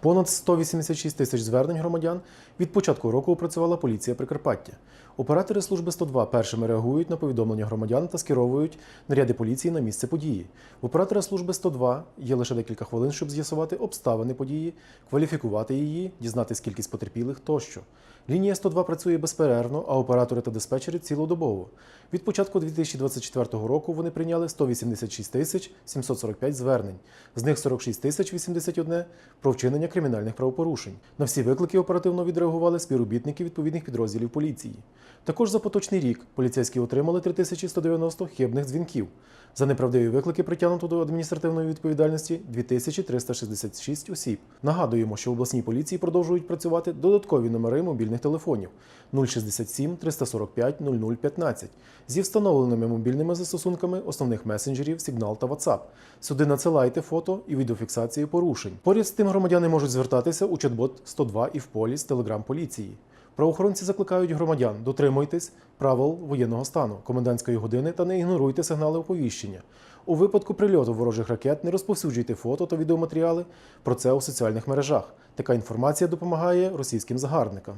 Понад 186 тисяч звернень громадян від початку року опрацювала поліція Прикарпаття. Оператори служби 102 першими реагують на повідомлення громадян та скеровують наряди поліції на місце події. В оператора служби 102 є лише декілька хвилин, щоб з'ясувати обставини події, кваліфікувати її, дізнатись кількість потерпілих тощо. Лінія 102 працює безперервно, а оператори та диспетчери цілодобово. Від початку 2024 року вони прийняли 186 тисяч 745 звернень, з них 46 тисяч 81 про вчинення кримінальних правопорушень. На всі виклики оперативно відреагували співробітники відповідних підрозділів поліції. Також за поточний рік поліцейські отримали 3190 хибних дзвінків. За неправдиві виклики притягнуто до адміністративної відповідальності 2366 осіб. Нагадуємо, що в обласній поліції продовжують працювати додаткові номери мобільних телефонів 067 345 0015 зі встановленими мобільними застосунками основних месенджерів Signal та WhatsApp. Сюди надсилайте фото і відеофіксацію порушень. Поряд з тим громадяни можуть звертатися у чат-бот 102 і в полі з телеграм поліції. Правоохоронці закликають громадян дотримуйтесь правил воєнного стану, комендантської години та не ігноруйте сигнали оповіщення. У випадку прильоту ворожих ракет не розповсюджуйте фото та відеоматеріали про це у соціальних мережах. Така інформація допомагає російським загарбникам.